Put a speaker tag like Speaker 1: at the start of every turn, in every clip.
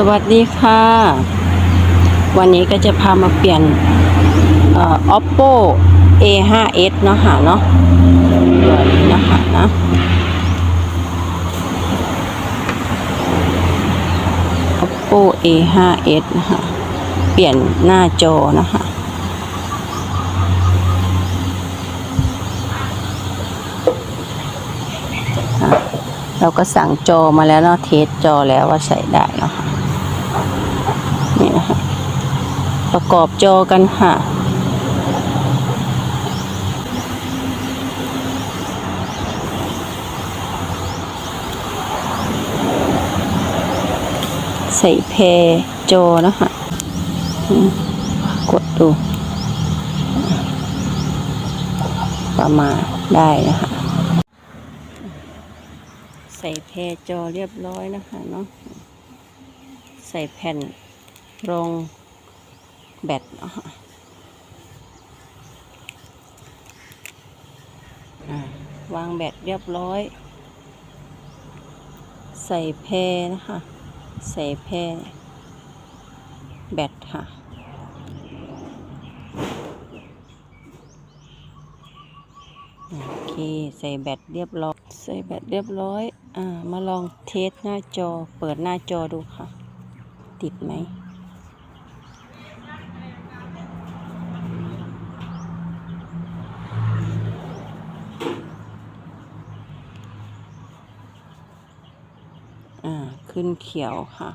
Speaker 1: สวัสดีค่ะ วันนี้ก็จะพามาเปลี่ยนเอ่อ oppo a 5 s เนาะค่ะเนาะนะคะนะ oppo a 5 s นะคะเปลี่ยนหน้าจอนะคะเราก็สั่งจอมาแล้วเนาะเทสจอแล้วว่าใส่ได้เนาะค่ะ นะคะประกอบจอกันค่ะ ใส่แพรจอนะคะกดดู ประมาณได้นะคะ ใส่แพรจอเรียบร้อยนะคะเนาะใส่แผ่น รองแบตนะค่ะวางแบตเรียบร้อย ใส่แพรนะคะ ใส่แพรแบตค่ะโอเคใส่แบตเรียบร้อย ใส่แบตเรียบร้อย อ่า มาลองเทสหน้าจอ เปิดหน้าจอดูค่ะ ติดไหม อ่า ขึ้นเขียวค่ะ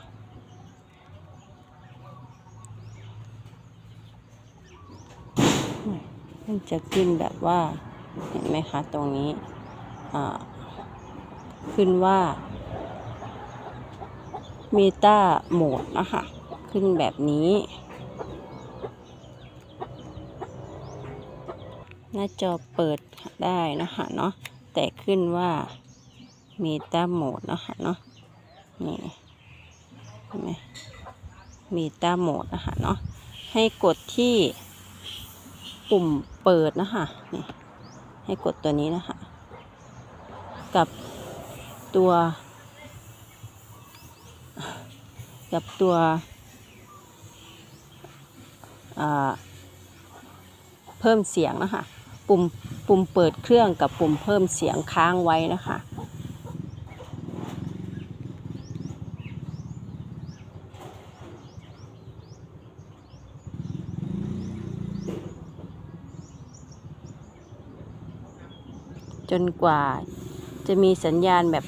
Speaker 1: มันจะขึ้นแบบว่า เห็นไหมคะ ตรงนี้ อ่า ขึ้นว่าเมตาโหมดนะคะ ขึ้นแบบนี้ หน้าจอเปิดได้นะคะเนาะแต่ขึ้นว่าเมตาโหมดนะคะเนาะ นี่เห็นไหมเมตาโหมดนะคะเนาะให้กดที่ปุ่มเปิดนะคะนี่ให้กดตัวนี้นะคะ กับตัว กับตัวเพิ่มเสียงนะคะ ปุ่มปุ่มเปิดเครื่องกับปุ่มเพิ่มเสียงค้างไว้นะคะ จนกว่าจะมีสัญญาณแบบ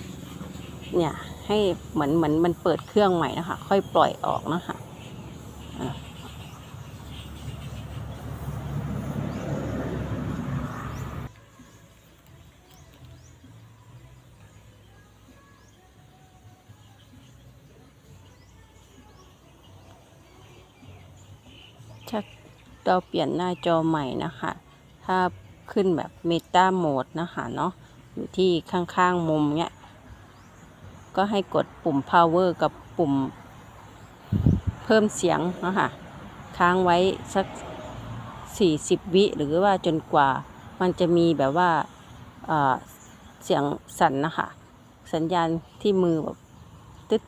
Speaker 1: เนี่ยให้เหมือนเหมือนมันเปิดเครื่องใหม่นะคะ ค่อยปล่อยออกนะคะอะถ้าเราเปลี่ยนหน้าจอใหม่นะคะ ถ้า ขึ้นแบบเมตาโหมดนะคะเนาะอยู่ที่ข้างๆมุมเนี้ย ก็ให้กดปุ่ม power กับปุ่มเพิ่มเสียงนะคะค้างไว้สัก 40 วิหรือว่าจนกว่ามันจะมีแบบว่าเอ่อเสียงสั่นนะคะ สัญญาณที่มือแบบ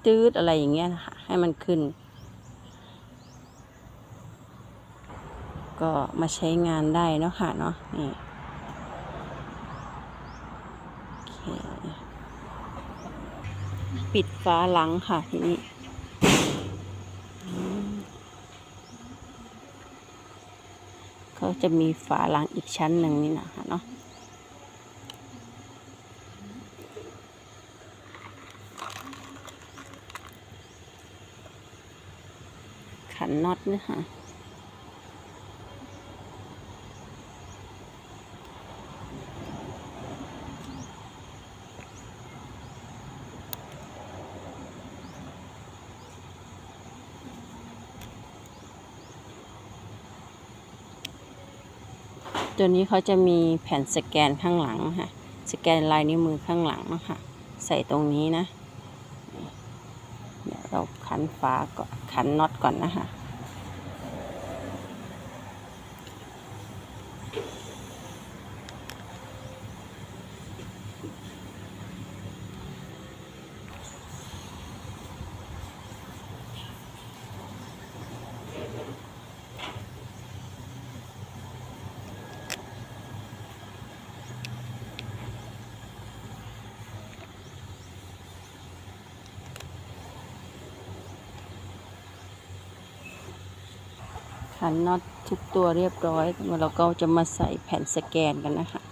Speaker 1: ตืดๆอะไรอย่างเงี้ยนะคะให้มันขึ้น ก็มาใช้งานได้เนาะค่ะเนาะนี่โอเค ปิดฝาหลังค่ะทีนี้เขาจะมีฝาหลังอีกชั้นหนึ่งนี่นะคะเนาะขันน็อตเนะคะ ตัวนี้เขาจะมีแผ่นสแกนข้างหลังค่ะ สแกนลายนิ้วมือข้างหลังนะคะใส่ตรงนี้นะ เดี๋ยวเราขันฝาก่อนขันน็อตก่อนนะคะ ขันน็อตทุกตัวเรียบร้อยเราก็จะมาใส่แผ่นสแกนกันนะคะ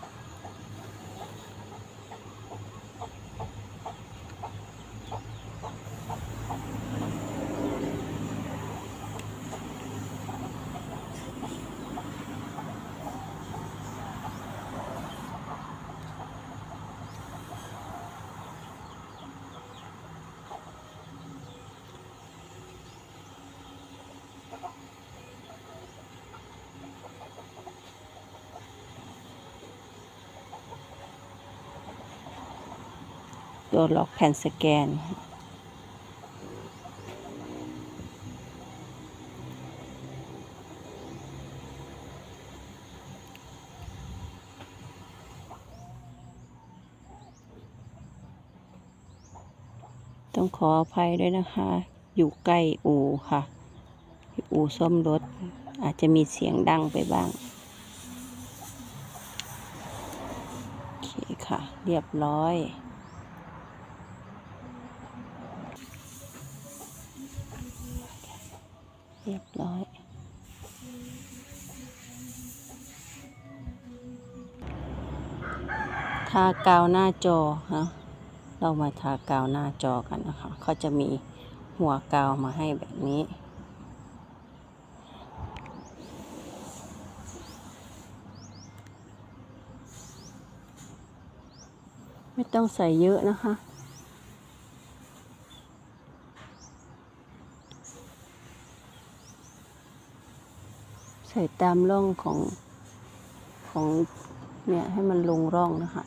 Speaker 1: ตัวล็อกแผ่นสแกน ต้องขออภัยด้วยนะคะ อยู่ใกล้อู่ค่ะ อู่ซ่อมรถ อาจจะมีเสียงดังไปบ้างโอเคค่ะ เรียบร้อย เรียบร้อย ทากาวหน้าจอฮะเรามาทากาวหน้าจอกันนะคะเขาจะมีหัวกาวมาให้แบบนี้ไม่ต้องใส่เยอะนะคะ ใส่ตามร่องของของเนี่ยให้มันลงร่องนะคะ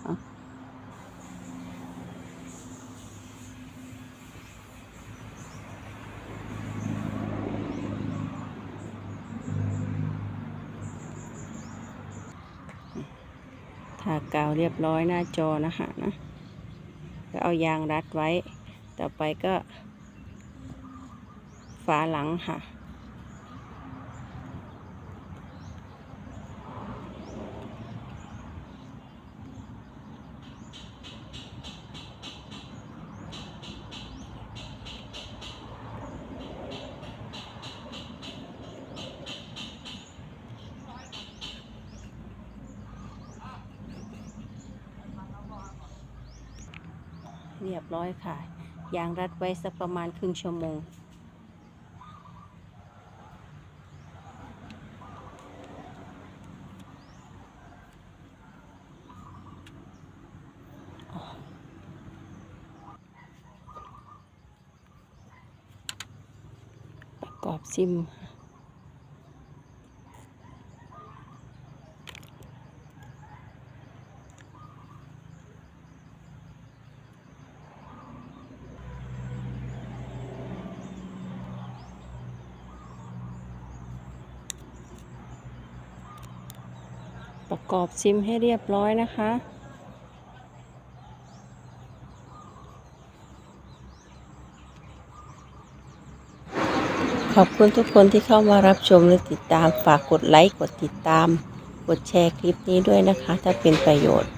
Speaker 1: ทากาวเรียบร้อยหน้าจอนะคะนะก็เอายางรัดไว้ ต่อไปก็ฝาหลังค่ะ เรียบร้อยค่ะยางรัดไว้สักประมาณครึ่งชั่วโมง ประกอบซิม ประกอบซิมให้เรียบร้อยนะคะ ขอบคุณทุกคนที่เข้ามารับชมและติดตามฝากกดไลค์ กดติดตาม กดแชร์คลิปนี้ด้วยนะคะ ถ้าเป็นประโยชน์